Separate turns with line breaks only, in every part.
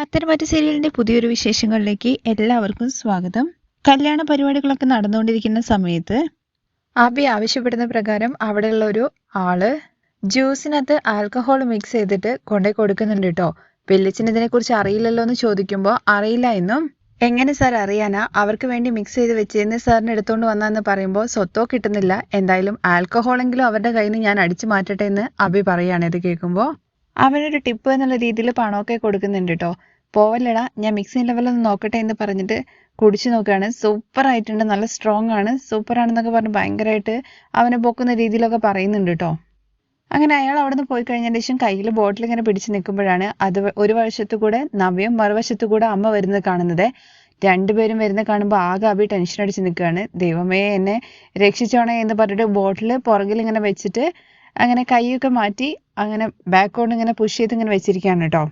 പത്തനംതിട്ട സീരിയലിന്റെ പുതിയൊരു വിശേഷങ്ങളിലേക്ക് എല്ലാവർക്കും സ്വാഗതം. കല്യാണ പരിപാടികളൊക്കെ നടന്നുകൊണ്ടിരിക്കുന്ന സമയത്ത് അബി ആവശ്യപ്പെടുന്ന പ്രകാരം അവിടെയുള്ള ഒരു ആൾ ജ്യൂസിനകത്ത് ആൽക്കഹോൾ മിക്സ് ചെയ്തിട്ട് കൊണ്ടേ കൊടുക്കുന്നുണ്ട് കേട്ടോ വെല്ലിച്ചിന് ഇതിനെക്കുറിച്ച് അറിയില്ലല്ലോ എന്ന് ചോദിക്കുമ്പോൾ അറിയില്ല എന്നും. എങ്ങനെ സാർ അറിയാനാ? അവർക്ക് വേണ്ടി മിക്സ് ചെയ്ത് വെച്ചെന്ന് സാറിന് എടുത്തുകൊണ്ട് വന്നാന്ന് പറയുമ്പോൾ സ്വത്തോ കിട്ടുന്നില്ല. എന്തായാലും ആൽക്കഹോളെങ്കിലും അവരുടെ കയ്യിൽ നിന്ന് ഞാൻ അടിച്ചു മാറ്റട്ടെ എന്ന് അബി പറയാണ് ഇത് കേൾക്കുമ്പോൾ അവനൊരു ടിപ്പ് എന്നുള്ള രീതിയിൽ പണമൊക്കെ കൊടുക്കുന്നുണ്ട് കേട്ടോ പോവല്ലടാ. ഞാൻ മിക്സിംഗ് ലെവലൊന്ന് നോക്കട്ടെ എന്ന് പറഞ്ഞിട്ട് കുടിച്ചു നോക്കുകയാണ്. സൂപ്പർ ആയിട്ടുണ്ട്. നല്ല സ്ട്രോങ് ആണ്. സൂപ്പർ ആണെന്നൊക്കെ പറഞ്ഞ് ഭയങ്കരമായിട്ട് അവനെ പൊക്കുന്ന രീതിയിലൊക്കെ പറയുന്നുണ്ട് കേട്ടോ അങ്ങനെ അയാൾ അവിടെ നിന്ന് പോയി കഴിഞ്ഞതിന് ശേഷം കയ്യിൽ ബോട്ടിൽ ഇങ്ങനെ പിടിച്ച് നിൽക്കുമ്പോഴാണ് അത് ഒരു വശത്തു കൂടെ നവ്യം മറുവശത്തു കൂടെ അമ്മ വരുന്നത് കാണുന്നത്. രണ്ടുപേരും വരുന്ന കാണുമ്പോൾ ആകെ അഭി ടെൻഷൻ അടിച്ച് നിൽക്കുകയാണ്. ദൈവമേ എന്നെ രക്ഷിച്ചോണേ എന്ന് പറഞ്ഞിട്ട് ബോട്ടിൽ പുറകിൽ ഇങ്ങനെ വെച്ചിട്ട് അങ്ങനെ കൈയൊക്കെ മാറ്റി അങ്ങനെ ബാക്ക് കൊണ്ട് ഇങ്ങനെ പുഷ് ചെയ്ത് ഇങ്ങനെ വെച്ചിരിക്കുകയാണ് കേട്ടോ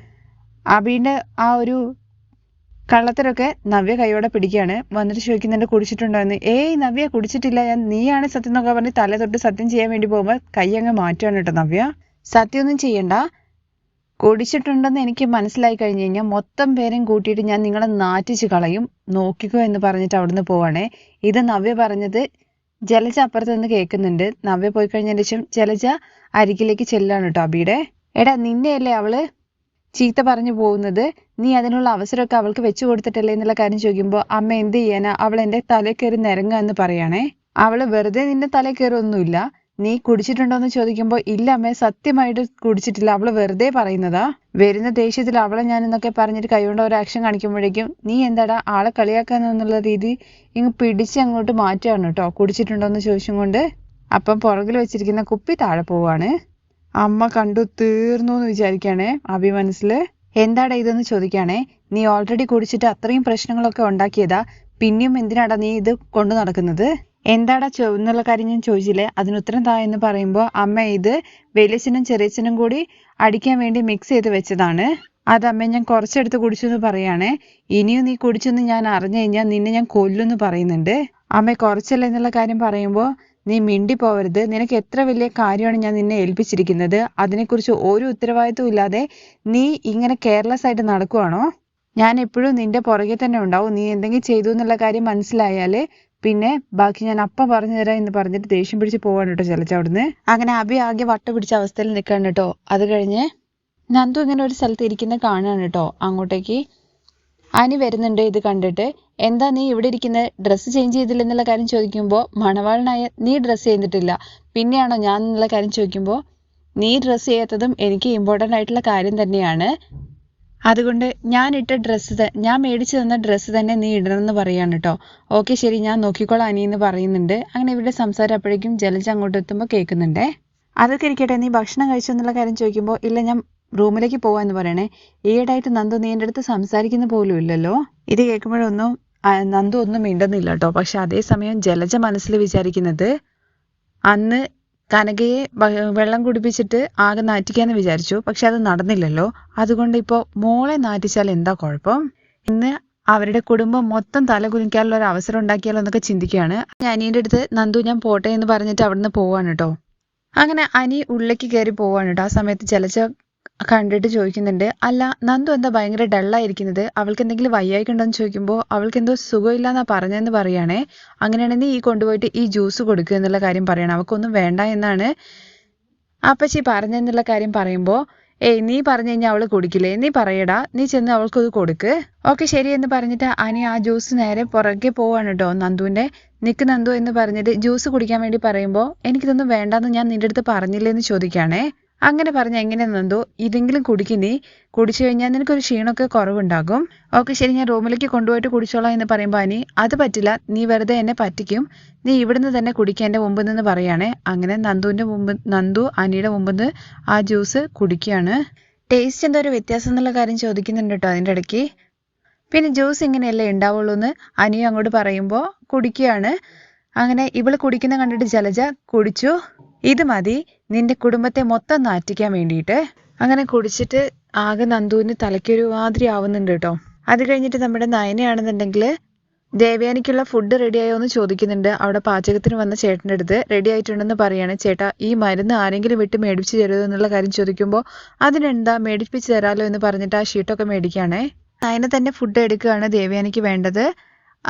അബീന്റെ ആ ഒരു കള്ളത്തരൊക്കെ നവ്യ കൈയോടെ പിടിക്കുകയാണ്. വന്നിട്ട് ചോദിക്കുന്നുണ്ട് കുടിച്ചിട്ടുണ്ടോ? എന്ന്. ഏയ് നവ്യ കുടിച്ചിട്ടില്ല. ഞാൻ നീയാണ് സത്യം എന്നൊക്കെ പറഞ്ഞ് തല തൊട്ട് സത്യം ചെയ്യാൻ വേണ്ടി പോകുമ്പോൾ കൈ അങ്ങ് മാറ്റുകയാണ് കേട്ടോ നവ്യ. സത്യമൊന്നും ചെയ്യണ്ട. കുടിച്ചിട്ടുണ്ടെന്ന് എനിക്ക് മനസ്സിലായി കഴിഞ്ഞു കഴിഞ്ഞാൽ മൊത്തം പേരും കൂട്ടിയിട്ട് ഞാൻ നിങ്ങളെ നാറ്റിച്ച് കളയും. നോക്കിക്കോ എന്ന് പറഞ്ഞിട്ട് അവിടുന്ന് പോവാണേ. ഇത് നവ്യ പറഞ്ഞത് ജലജ അപ്പുറത്ത് നിന്ന് കേൾക്കുന്നുണ്ട്. നവ്യ പോയി കഴിഞ്ഞതിന് ശേഷം ജലജ അരികിലേക്ക് ചെല്ലാണ് കേട്ടോ അബിയുടെ എടാ നിന്നെയല്ലേ അവൾ? ചീത്ത പറഞ്ഞു പോകുന്നത് നീ അതിനുള്ള അവസരമൊക്കെ അവൾക്ക് വെച്ചു കൊടുത്തിട്ടല്ലേ എന്നുള്ള കാര്യം ചോദിക്കുമ്പോൾ അമ്മ എന്ത് ചെയ്യാനാ? അവൾ എന്റെ തലയിൽ കയറി നിരങ്ങ എന്ന് പറയണേ. അവൾ വെറുതെ നിന്റെ തലയിൽ കയറൊന്നുമില്ല നീ കുടിച്ചിട്ടുണ്ടോ എന്ന് ചോദിക്കുമ്പോൾ ഇല്ല അമ്മേ സത്യമായിട്ട് കുടിച്ചിട്ടില്ല. അവൾ വെറുതെ പറയുന്നതാ. വരുന്ന ദേഷ്യത്തിൽ അവളെ ഞാൻ എന്നൊക്കെ പറഞ്ഞിട്ട് കൈകൊണ്ട് ഒരു ആക്ഷൻ കാണിക്കുമ്പോഴേക്കും നീ എന്താടാ ആളെ കളിയാക്കാന്നുള്ള രീതി ഇങ്ങ് പിടിച്ച് അങ്ങോട്ട് മാറ്റുകയാണ് കേട്ടോ. കുടിച്ചിട്ടുണ്ടോ എന്ന് ചോദിച്ചും കൊണ്ട് അപ്പം പുറകിൽ വെച്ചിരിക്കുന്ന കുപ്പി താഴെ പോവാണ്. അമ്മ കണ്ടു തീർന്നു എന്ന് വിചാരിക്കുകയാണേ അഭി മനസ്സിൽ എന്താടാ ഇതെന്ന് ചോദിക്കുകയാണേ നീ ഓൾറെഡി കുടിച്ചിട്ട് അത്രയും പ്രശ്നങ്ങളൊക്കെ ഉണ്ടാക്കിയതാ പിന്നെയും എന്തിനാടാ നീ ഇത് കൊണ്ടു നടക്കുന്നത്? എന്താടാ എന്നുള്ള കാര്യം ഞാൻ ചോദിച്ചില്ലേ അതിനുത്തരം താ എന്ന് പറയുമ്പോൾ അമ്മ ഇത് വലിയച്ഛനും ചെറിയച്ഛനും കൂടി അടിക്കാൻ വേണ്ടി മിക്സ് ചെയ്ത് വെച്ചതാണ്. അത് അമ്മ ഞാൻ കുറച്ചെടുത്ത് കുടിച്ചു എന്ന് പറയാണേ ഇനിയും നീ കുടിച്ചെന്ന് ഞാൻ അറിഞ്ഞു കഴിഞ്ഞാൽ നിന്നെ ഞാൻ കൊല്ലുമെന്ന് പറയുന്നുണ്ട്. അമ്മ കുറച്ചല്ല എന്നുള്ള കാര്യം പറയുമ്പോൾ നീ മിണ്ടി പോവരുത് നിനക്ക് എത്ര വലിയ കാര്യമാണ് ഞാൻ നിന്നെ ഏൽപ്പിച്ചിരിക്കുന്നത്? അതിനെക്കുറിച്ച് ഒരു ഉത്തരവാദിത്വം ഇല്ലാതെ നീ ഇങ്ങനെ കെയർലെസ് ആയിട്ട് നടക്കുവാണോ? ഞാൻ എപ്പോഴും നിന്റെ പുറകെ തന്നെ ഉണ്ടാവും. നീ എന്തെങ്കിലും ചെയ്തു എന്നുള്ള കാര്യം മനസ്സിലായാൽ പിന്നെ ബാക്കി ഞാൻ അപ്പ പറഞ്ഞു തരാം എന്ന് പറഞ്ഞിട്ട് ദേഷ്യം പിടിച്ച് പോവാണ് കേട്ടോ ചിലച്ച് അവിടുന്ന്. അങ്ങനെ അഭി ആകെ വട്ട പിടിച്ച അവസ്ഥയിൽ നിൽക്കാണ് കേട്ടോ. അത് കഴിഞ്ഞ് നന്ദു ഇങ്ങനെ ഒരു സ്ഥലത്ത് ഇരിക്കുന്ന കാണുകയാണ് കേട്ടോ. അങ്ങോട്ടേക്ക്. അനി വരുന്നുണ്ട് ഇത് കണ്ടിട്ട്. എന്താ നീ ഇവിടെ ഇരിക്കുന്നത് ഡ്രസ്സ് ചേഞ്ച് ചെയ്തില്ലെന്നുള്ള കാര്യം ചോദിക്കുമ്പോൾ മണവാളനായ നീ ഡ്രസ്സ് ചെയ്തിട്ടില്ല. പിന്നെയാണോ ഞാൻ എന്നുള്ള കാര്യം ചോദിക്കുമ്പോൾ നീ ഡ്രസ്സ് ചെയ്യാത്തതും എനിക്ക് ഇമ്പോർട്ടന്റ് ആയിട്ടുള്ള കാര്യം തന്നെയാണ്. അതുകൊണ്ട് ഞാൻ ഇട്ട ഡ്രസ്സ് ഞാൻ മേടിച്ചു തന്ന ഡ്രസ്സ് തന്നെ നീ ഇടണമെന്ന് പറയാണ് കേട്ടോ ഓക്കെ ശരി ഞാൻ നോക്കിക്കോളാം അനിയെന്ന് പറയുന്നുണ്ട്. അങ്ങനെ ഇവിടെ സംസാരം അപ്പോഴേക്കും ജലജ അങ്ങോട്ട് എത്തുമ്പോൾ കേൾക്കുന്നുണ്ടേ. അതൊക്കെ ഇരിക്കട്ടെ നീ ഭക്ഷണം കഴിച്ചു എന്നുള്ള കാര്യം ചോദിക്കുമ്പോൾ ഇല്ല ഞാൻ റൂമിലേക്ക് പോവാന്ന് പറയണേ. ഈയിടായിട്ട് നന്ദു നീ എന്റെ അടുത്ത് സംസാരിക്കുന്ന പോലും ഇല്ലല്ലോ. ഇത് കേൾക്കുമ്പോഴൊന്നും നന്ദു ഒന്നും മിണ്ടുന്നില്ല കേട്ടോ. പക്ഷെ അതേസമയം ജലജ മനസ്സിൽ വിചാരിക്കുന്നത് അന്ന് കനകയെ വെള്ളം കുടിപ്പിച്ചിട്ട് ആകെ നാറ്റിക്കാന്ന് വിചാരിച്ചു. പക്ഷെ അത് നടന്നില്ലല്ലോ. അതുകൊണ്ട് ഇപ്പോൾ മോളെ നാറ്റിച്ചാൽ എന്താ കുഴപ്പം? ഇന്ന് അവരുടെ കുടുംബം മൊത്തം തല കുലിക്കാനുള്ള ഒരു അവസരം ഉണ്ടാക്കിയാലോ എന്നൊക്കെ ചിന്തിക്കുകയാണ്. അനിയുടെ അടുത്ത് നന്ദു ഞാൻ പോട്ടെ എന്ന് പറഞ്ഞിട്ട് അവിടുന്ന് പോവാണ് കേട്ടോ. അങ്ങനെ അനി ഉള്ളിലേക്ക് കയറി പോവാണ് കേട്ടോ. ആ സമയത്ത് ജലജ കണ്ടിട്ട് ചോദിക്കുന്നുണ്ട്. അല്ല നന്ദു എന്താ ഭയങ്കര ഡള്ളായിരിക്കുന്നത്? അവൾക്ക് എന്തെങ്കിലും വയ്യായിക്കുണ്ടോ എന്ന് ചോദിക്കുമ്പോൾ അവൾക്ക് എന്തോ സുഖമില്ലാന്നാ പറഞ്ഞതെന്ന് പറയുകയാണേ അങ്ങനെയാണെങ്കിൽ ഈ കൊണ്ടുപോയിട്ട് ഈ ജ്യൂസ് കൊടുക്കുക എന്നുള്ള കാര്യം പറയണം. അവൾക്കൊന്നും വേണ്ട എന്നാണ് അപ്പച്ചി പറഞ്ഞെന്നുള്ള കാര്യം പറയുമ്പോൾ ഏയ് നീ പറഞ്ഞു കഴിഞ്ഞാൽ അവൾ കുടിക്കില്ലേ? നീ പറയടാ. നീ ചെന്ന് അവൾക്കത് കൊടുക്ക്. ഓക്കെ ശരി എന്ന് പറഞ്ഞിട്ട് അനി ആ ജ്യൂസ് നേരെ പുറകെ പോവാണ് കേട്ടോ നന്ദുവിന്റെ. നിക്ക് നന്ദു എന്ന് പറഞ്ഞിട്ട് ജ്യൂസ് കുടിക്കാൻ വേണ്ടി പറയുമ്പോൾ എനിക്കിതൊന്നും വേണ്ടാന്ന് ഞാൻ നിന്റെ അടുത്ത് പറഞ്ഞില്ലേ എന്ന് ചോദിക്കുകയാണേ അങ്ങനെ പറഞ്ഞ എങ്ങനെ നന്ദു? ഇതെങ്കിലും കുടിക്ക് നീ കുടിച്ചു കഴിഞ്ഞാൽ നിനക്കൊരു ക്ഷീണമൊക്കെ കുറവുണ്ടാകും. ഓക്കെ ശരി ഞാൻ റൂമിലേക്ക് കൊണ്ടുപോയിട്ട് കുടിച്ചോളാം എന്ന് പറയുമ്പോൾ അനി അത് പറ്റില്ല നീ വെറുതെ എന്നെ പറ്റിക്കും. നീ ഇവിടുന്ന് തന്നെ കുടിക്കുക എന്റെ മുമ്പിൽ നിന്ന് പറയുകയാണേ അങ്ങനെ നന്ദുവിന്റെ മുമ്പ് നന്ദു അനിയുടെ മുമ്പിൽ നിന്ന് ആ ജ്യൂസ് കുടിക്കുകയാണ്. ടേസ്റ്റ് എന്തോ ഒരു വ്യത്യാസം എന്നുള്ള കാര്യം ചോദിക്കുന്നുണ്ട് കേട്ടോ അതിന്റെ ഇടയ്ക്ക്. പിന്നെ ജ്യൂസ് ഇങ്ങനെയല്ലേ ഉണ്ടാവുള്ളൂ എന്ന് അനിയും അങ്ങോട്ട് പറയുമ്പോൾ കുടിക്കുകയാണ്. അങ്ങനെ ഇവൾ കുടിക്കുന്ന കണ്ടിട്ട് ജലജ കുടിച്ചു. ഇത് മതി നിന്റെ കുടുംബത്തെ മൊത്തം നാറ്റിക്കാൻ വേണ്ടിയിട്ട്. അങ്ങനെ കുടിച്ചിട്ട് ആകെ നന്ദുവിന് തലയ്ക്കൊരു മാതിരി ആവുന്നുണ്ട് കേട്ടോ. അത് കഴിഞ്ഞിട്ട് നമ്മുടെ നയനയാണെന്നുണ്ടെങ്കിൽ ദേവയാനിക്കുള്ള ഫുഡ് റെഡിയായോ എന്ന് ചോദിക്കുന്നുണ്ട്. അവിടെ പാചകത്തിന് വന്ന ചേട്ടന്റെ അടുത്ത് റെഡി ആയിട്ടുണ്ടെന്ന് പറയാണ്. ചേട്ടാ ഈ മരുന്ന് ആരെങ്കിലും വിട്ട് മേടിച്ച് തരുമോ എന്നുള്ള കാര്യം ചോദിക്കുമ്പോൾ അതിനെന്താ മേടിപ്പിച്ച് തരാമല്ലോ എന്ന് പറഞ്ഞിട്ട് ആ ഷീട്ടൊക്കെ മേടിക്കുകയാണേ. നയന തന്നെ ഫുഡ് എടുക്കുകയാണ് ദേവയാനിക്ക് വേണ്ടത്.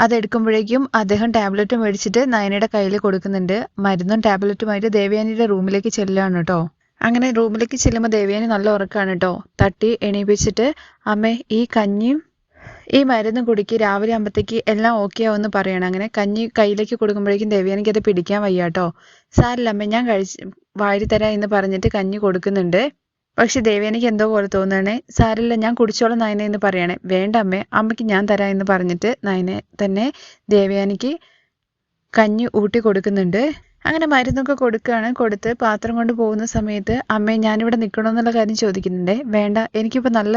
അതെടുക്കുമ്പോഴേക്കും അദ്ദേഹം ടാബ്ലറ്റ് മേടിച്ചിട്ട് നയനയുടെ കയ്യിൽ കൊടുക്കുന്നുണ്ട്. മരുന്നും ടാബ്ലറ്റുമായിട്ട് ദേവയാനിയുടെ റൂമിലേക്ക് ചെല്ലുകയാണ് കേട്ടോ അങ്ങനെ റൂമിലേക്ക് ചെല്ലുമ്പോൾ ദേവയാനി നല്ല ഉറക്കമാണ് കേട്ടോ തട്ടി എണീപ്പിച്ചിട്ട് അമ്മേ ഈ കഞ്ഞിയും ഈ മരുന്ന് കുടിക്ക് രാവിലെ ആകുമ്പോഴത്തേക്ക് എല്ലാം ഓക്കെ ആവുമെന്ന് പറയണം. അങ്ങനെ കഞ്ഞി കയ്യിലേക്ക് കൊടുക്കുമ്പോഴേക്കും ദേവയാനിക്ക് അത് പിടിക്കാൻ വയ്യാട്ടോ സാരില്ല അമ്മ ഞാൻ കഴിച്ച് വാരി തരാം എന്ന് പറഞ്ഞിട്ട് കഞ്ഞി കൊടുക്കുന്നുണ്ട്. പക്ഷെ ദേവയാനിക്ക് എന്തോ പോലെ തോന്നുകയാണേ സാരല്ല ഞാൻ കുടിച്ചോളാം നയനെ എന്ന് പറയണേ. വേണ്ട അമ്മേ അമ്മയ്ക്ക് ഞാൻ തരാം എന്ന് പറഞ്ഞിട്ട് നയനെ തന്നെ ദേവയാനിക്ക് കഞ്ഞി ഊട്ടി കൊടുക്കുന്നുണ്ട്. അങ്ങനെ മരുന്നൊക്കെ കൊടുക്കുകയാണ്. കൊടുത്ത് പാത്രം കൊണ്ട് പോകുന്ന സമയത്ത് അമ്മേ ഞാനിവിടെ നിൽക്കണമെന്നുള്ള കാര്യം ചോദിക്കുന്നുണ്ട്. വേണ്ട എനിക്കിപ്പോൾ നല്ല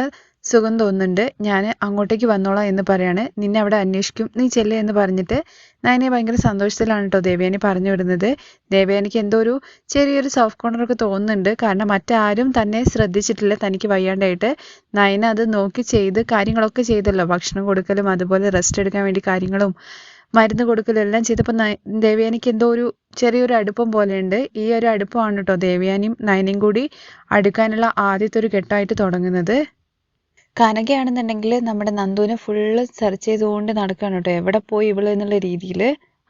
സുഖം തോന്നുന്നുണ്ട്. ഞാൻ അങ്ങോട്ടേക്ക് വന്നോളാം എന്ന് പറയാണ്. നിന്നെ അവിടെ അന്വേഷിക്കും. നീ ചെല്ലേ എന്ന് പറഞ്ഞിട്ട് നയനെ ഭയങ്കര സന്തോഷത്തിലാണ് കേട്ടോ ദേവയാനി പറഞ്ഞു വിടുന്നത്. ദേവയാനിക്ക് എന്തോ ഒരു ചെറിയൊരു സോഫ്റ്റ് കോർണറൊക്കെ തോന്നുന്നുണ്ട്. കാരണം മറ്റാരും തന്നെ ശ്രദ്ധിച്ചിട്ടില്ല തനിക്ക് വയ്യാണ്ടായിട്ട്. നയന അത് നോക്കി ചെയ്ത് കാര്യങ്ങളൊക്കെ ചെയ്തല്ലോ. ഭക്ഷണം കൊടുക്കലും അതുപോലെ റെസ്റ്റ് എടുക്കാൻ വേണ്ടി കാര്യങ്ങളും മരുന്ന് കൊടുക്കലും എല്ലാം ചെയ്തപ്പോൾ ദേവയാനിക്ക് എന്തോ ഒരു ചെറിയൊരു അടുപ്പം പോലെയുണ്ട്. ഈ ഒരു അടുപ്പമാണ് കേട്ടോ ദേവയാനിയും നയനയും കൂടി അടുക്കാനുള്ള ആദ്യത്തെ ഒരു ഘട്ടമായിട്ട് തുടങ്ങുന്നത്. കനകയാണെന്നുണ്ടെങ്കിൽ നമ്മുടെ നന്ദുവിനെ ഫുള്ള് സെർച്ച് ചെയ്തുകൊണ്ട് നടക്കുകയാണ് കേട്ടോ. എവിടെ പോയി ഇവൾ എന്നുള്ള രീതിയിൽ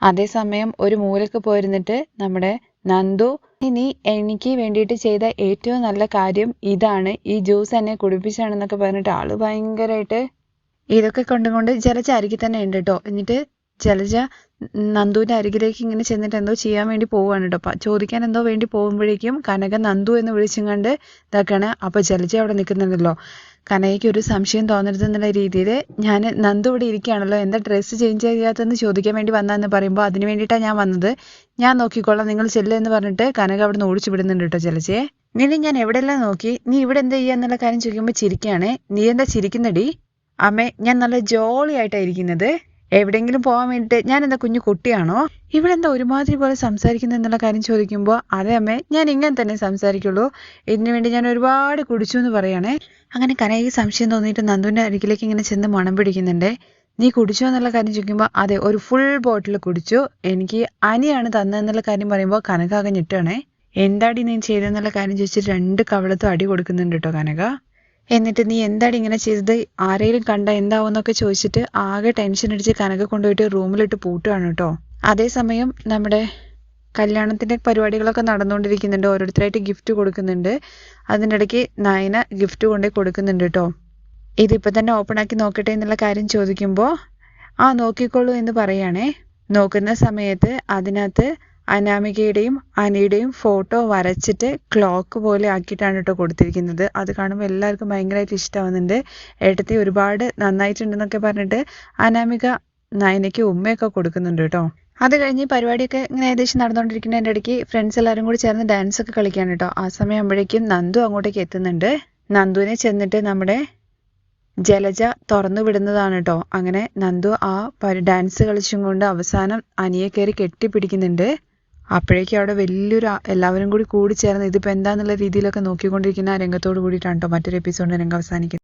അതേസമയം ഒരു മൂലക്ക് പോയിരുന്നിട്ട് നമ്മുടെ നന്ദു ഇനി എനിക്ക് വേണ്ടിയിട്ട് ചെയ്ത ഏറ്റവും നല്ല കാര്യം ഇതാണ്. ഈ ജ്യൂസ് എന്നെ കുടിപ്പിച്ചാണെന്നൊക്കെ പറഞ്ഞിട്ട് ആൾ ഭയങ്കരമായിട്ട് ഇതൊക്കെ കൊണ്ടുകൊണ്ട് ജലജ അരികിൽ തന്നെ ഉണ്ട് കേട്ടോ. എന്നിട്ട് ജലജ നന്ദുവിന്റെ അരികിലേക്ക് ഇങ്ങനെ ചെന്നിട്ട് എന്തോ ചെയ്യാൻ വേണ്ടി പോവുകയാണ് കേട്ടോ. ചോദിക്കാൻ എന്തോ വേണ്ടി പോകുമ്പോഴേക്കും കനക നന്ദു എന്ന് വിളിച്ചും കണ്ട് ഇതാക്കാണ്. അപ്പൊ ജലജ അവിടെ നിൽക്കുന്നുണ്ടല്ലോ. കനകയ്ക്ക് ഒരു സംശയം തോന്നരുത് എന്നുള്ള രീതിയിൽ ഞാൻ നന്ദു ഇവിടെ ഇരിക്കുകയാണല്ലോ എന്താ ഡ്രസ്സ് ചേഞ്ച് ചെയ്യാത്തതെന്ന് ചോദിക്കാൻ വേണ്ടി വന്നതെന്ന് പറയുമ്പോൾ അതിന് വേണ്ടിയിട്ടാണ് ഞാൻ വന്നത്. ഞാൻ നോക്കിക്കോളാം നിങ്ങൾ ചെല്ലുക എന്ന് പറഞ്ഞിട്ട് കനക അവിടെ നിന്ന് ഓടിച്ചു വിടുന്നുണ്ട് കേട്ടോ ചെലച്ചേ നിന്നെ ഞാൻ എവിടെയെല്ലാം നോക്കി? നീ ഇവിടെ എന്താ ചെയ്യുക എന്നുള്ള കാര്യം ചോദിക്കുമ്പോൾ ചിരിക്കുകയാണേ. നീ എന്താ ചിരിക്കുന്നടി? അമ്മേ ഞാൻ നല്ല ജോളിയായിട്ടാണ് ഇരിക്കുന്നത്. എവിടെയെങ്കിലും പോകാൻ വേണ്ടിയിട്ട് ഞാൻ എന്താ കുഞ്ഞു കുട്ടിയാണോ? ഇവളെന്താ ഒരുമാതിരി പോലെ സംസാരിക്കുന്നത് എന്നുള്ള കാര്യം ചോദിക്കുമ്പോൾ അതെ അമ്മേ ഞാൻ ഇങ്ങനെ തന്നെ സംസാരിക്കുള്ളൂ. ഇതിനു വേണ്ടി ഞാൻ ഒരുപാട് കുടിച്ചു എന്ന് പറയുകയാണേ അങ്ങനെ കനയ്ക്ക് സംശയം തോന്നിയിട്ട് നന്ദുവിന്റെ അരികിലേക്ക് ഇങ്ങനെ ചെന്ന് മണം പിടിക്കുന്നുണ്ട്. നീ കുടിച്ചോ എന്നുള്ള കാര്യം ചോദിക്കുമ്പോൾ അതെ ഒരു ഫുൾ ബോട്ടിൽ കുടിച്ചു. എനിക്ക് അനിയാണ് തന്നതെന്നുള്ള കാര്യം പറയുമ്പോൾ കനകാകെ ഞെട്ടുകയാണേ എന്താടി നീ ചെയ്തെന്നുള്ള കാര്യം ചോദിച്ചിട്ട് രണ്ട് കവളത്തും അടി കൊടുക്കുന്നുണ്ട് കേട്ടോ കനക. എന്നിട്ട് നീ എന്താടി ഇങ്ങനെ ചെയ്തത്? ആരെങ്കിലും കണ്ട എന്താവെന്നൊക്കെ ചോദിച്ചിട്ട് ആകെ ടെൻഷൻ അടിച്ച് കനക കൊണ്ടുപോയിട്ട് റൂമിലിട്ട് പൂട്ടുകയാണ് കേട്ടോ. അതേസമയം നമ്മുടെ കല്യാണത്തിന്റെ പരിപാടികളൊക്കെ നടന്നുകൊണ്ടിരിക്കുന്നുണ്ട്. ഓരോരുത്തരായിട്ട് ഗിഫ്റ്റ് കൊടുക്കുന്നുണ്ട്. അതിന്റെ ഇടയ്ക്ക് നയന ഗിഫ്റ്റ് കൊണ്ടുപോയി കൊടുക്കുന്നുണ്ട് കേട്ടോ. ഇതിപ്പോൾ തന്നെ ഓപ്പൺ ആക്കി നോക്കട്ടെ എന്നുള്ള കാര്യം ചോദിക്കുമ്പോൾ ആ നോക്കിക്കോളൂ എന്ന് പറയുകയാണേ നോക്കുന്ന സമയത്ത് അതിനകത്ത് അനാമികയുടെയും അനിയുടെയും ഫോട്ടോ വരച്ചിട്ട് ക്ലോക്ക് പോലെ ആക്കിയിട്ടാണ് കേട്ടോ കൊടുത്തിരിക്കുന്നത്. അത് കാണുമ്പോൾ എല്ലാവർക്കും ഭയങ്കരമായിട്ട് ഇഷ്ടമാവുന്നുണ്ട് ഏട്ടത്തി ഒരുപാട് നന്നായിട്ടുണ്ടെന്നൊക്കെ പറഞ്ഞിട്ട് അനാമിക നയനയ്ക്ക് ഉമ്മയൊക്കെ കൊടുക്കുന്നുണ്ട് കേട്ടോ. അത് കഴിഞ്ഞ് പരിപാടിയൊക്കെ ഇങ്ങനെ ഏകദേശം നടന്നുകൊണ്ടിരിക്കുന്നതിന്റെ ഇടയ്ക്ക് ഫ്രണ്ട്സ് എല്ലാവരും കൂടി ചേർന്ന് ഡാൻസ് ഒക്കെ കളിക്കുകയാണ് കേട്ടോ. ആ സമയം ആകുമ്പോഴേക്കും നന്ദു അങ്ങോട്ടേക്ക് എത്തുന്നുണ്ട്. നന്ദുവിനെ ചെന്നിട്ട് നമ്മുടെ ജലജ തുറന്നു വിടുന്നതാണ് കേട്ടോ. അങ്ങനെ നന്ദു ആ ഡാൻസ് കളിച്ചും കൊണ്ട് അവസാനം അനിയെ കയറി കെട്ടിപ്പിടിക്കുന്നുണ്ട്. അപ്പോഴേക്കും അവിടെ വലിയൊരു എല്ലാവരും കൂടി കൂടി ചേർന്ന് ഇതിപ്പോൾ എന്താന്നുള്ള രീതിയിലൊക്കെ നോക്കിക്കൊണ്ടിരിക്കുന്ന ആ രംഗത്തോട് കൂടിയിട്ടാണ് കേട്ടോ മറ്റൊരു എപ്പിസോഡ് രംഗം അവസാനിക്കുന്നത്.